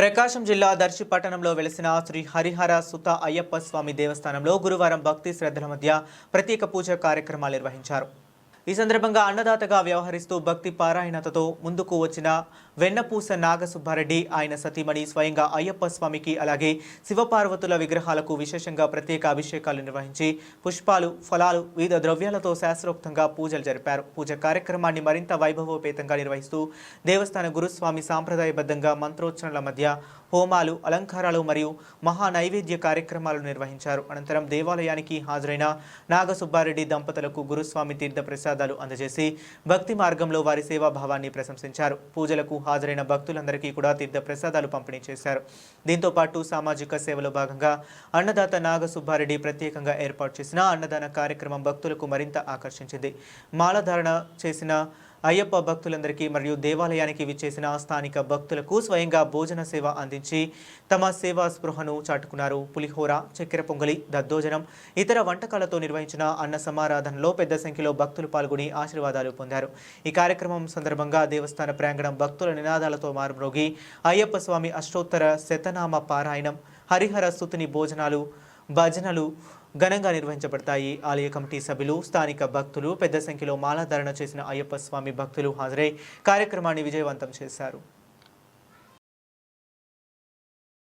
ప్రకాశం జిల్లా దర్శి పట్టణంలో వెలిసిన శ్రీ హరిహర సుత అయ్యప్ప స్వామి దేవస్థానంలో గురువారం భక్తి శ్రద్ధల మధ్య ప్రత్యేక పూజ కార్యక్రమాలు నిర్వహించారు. ఈ సందర్భంగా అన్నదాతగా వ్యవహరిస్తూ భక్తి పారాయణతతో ముందుకు వచ్చిన వెన్నపూస నాగసుబ్బారెడ్డి ఆయన సతీమణి స్వయంగా అయ్యప్ప స్వామికి అలాగే శివపార్వతుల విగ్రహాలకు విశేషంగా ప్రత్యేక అభిషేకాలు నిర్వహించి పుష్పాలు ఫలాలు వివిధ ద్రవ్యాలతో శాస్త్రోక్తంగా పూజలు జరిపారు. పూజ కార్యక్రమాన్ని మరింత వైభవోపేతంగా నిర్వహిస్తూ దేవస్థాన గురుస్వామి సాంప్రదాయబద్ధంగా మంత్రోచ్చరణల మధ్య హోమాలు అలంకారాలు మరియు మహా నైవేద్య కార్యక్రమాలు నిర్వహించారు. అనంతరం దేవాలయానికి హాజరైన నాగసుబ్బారెడ్డి దంపతులకు గురుస్వామి తీర్థ ప్రసాదాలు అందజేసి భక్తి మార్గంలో వారి సేవాభావాన్ని ప్రశంసించారు. పూజలకు హాజరైన భక్తులందరికీ కూడా తీర్థ ప్రసాదాలు పంపిణీ చేశారు. దీంతో పాటు సామాజిక సేవలో భాగంగా అన్నదాత నాగసుబ్బారెడ్డి ప్రత్యేకంగా ఏర్పాటు చేసిన అన్నదాన కార్యక్రమం భక్తులకు మరింత ఆకర్షించింది. మాలధారణ చేసిన అయ్యప్ప భక్తులందరికీ మరియు దేవాలయానికి విచ్చేసిన స్థానిక భక్తులకు స్వయంగా భోజన సేవ అందించి తమ సేవా స్పృహను చాటుకున్నారు. పులిహోర చక్కెర పొంగలి దద్దోజనం ఇతర వంటకాలతో నిర్వహించిన అన్న సమారాధనలో పెద్ద సంఖ్యలో భక్తులు పాల్గొని ఆశీర్వాదాలు పొందారు. ఈ కార్యక్రమం సందర్భంగా దేవస్థాన ప్రాంగణం భక్తుల నినాదాలతో మారుమ్రోగి అయ్యప్ప స్వామి అష్టోత్తర శతనామ పారాయణం హరిహర స్థుతిని భోజనాలు భజనలు ఘనంగా నిర్వహించబడతాయి. ఆలయ కమిటీ సభ్యులు స్థానిక భక్తులు పెద్ద సంఖ్యలో మాలాధారణ చేసిన అయ్యప్ప స్వామి భక్తులు హాజరై కార్యక్రమాన్ని విజయవంతం చేశారు.